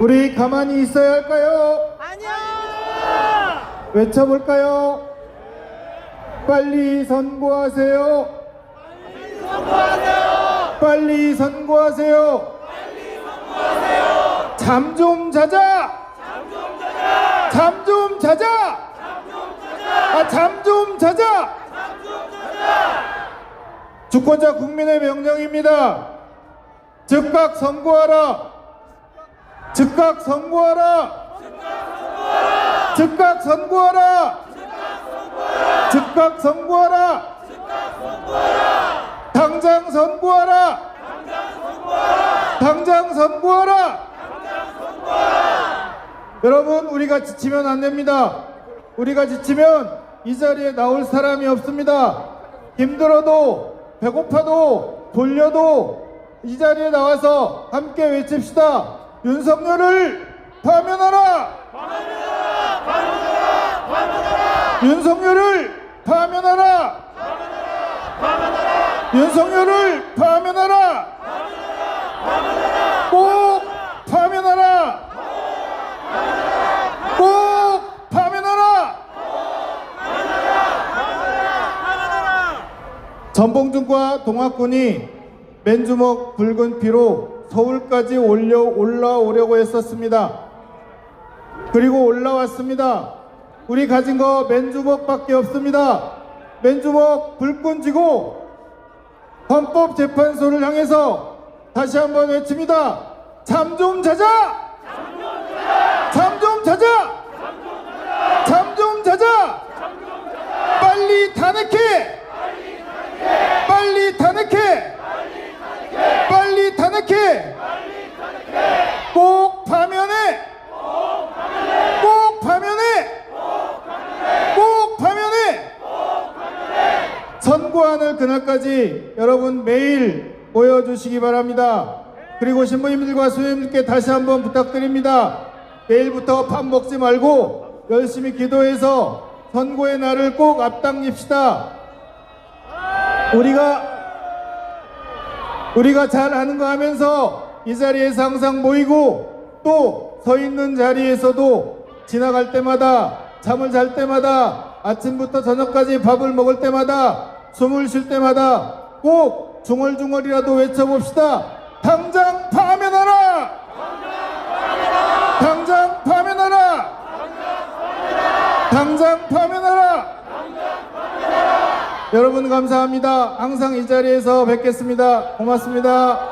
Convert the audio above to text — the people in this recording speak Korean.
우리 가만히 있어야 할까요? 아니요! 외쳐볼까요? 빨리 선고하세요. 빨리 선고하세요. 잠 좀 자자. 잠 좀 자자. 아, 잠 좀 자자. 주권자 국민의 명령입니다. 즉각 선고하라. 즉각 선고하라. 즉각 선고하라. 즉각 선고하라. 당장 선고하라. 당장 선고하라. 여러분 우리가 지치면 안 됩니다. 우리가 지치면 이 자리에 나올 사람이 없습니다. 힘들어도 배고파도 졸려도 이 자리에 나와서 함께 외칩시다. 윤석열을 파면하라. 윤석열을 파면하라. 윤석열을 파면하라. 꼭 파면하라. 꼭 파면하라. 전봉준과 동학군이 맨주먹 붉은 피로 서울까지 올려 올라오려고 했었습니다. 그리고 올라왔습니다. 우리 가진 거 맨주먹밖에 없습니다. 맨주먹 불끈 쥐고 헌법재판소를 향해서 다시 한번 외칩니다. 잠 좀 자자! 잠 좀 자자! 잠 좀 자자! 빨리 탄핵해! 빨리 탄핵해! 빨리 탄핵해! 꼭 파면해! 꼭 파면해! 꼭 파면해! 선고하는 그날까지 여러분 매일 모여주시기 바랍니다. 그리고 신부님들과 수님들께 다시 한번 부탁드립니다. 내일부터 밥 먹지 말고 열심히 기도해서 선고의 날을 꼭 앞당깁시다. 우리가 우리가 잘 하는 거 하면서 이 자리에서 항상 모이고 또 서 있는 자리에서도 지나갈 때마다 잠을 잘 때마다 아침부터 저녁까지 밥을 먹을 때마다 숨을 쉴 때마다 꼭 중얼중얼이라도 외쳐봅시다. 당장 파면하라! 당장 파면하라! 당장 파면하라! 여러분 감사합니다. 항상 이 자리에서 뵙겠습니다. 고맙습니다.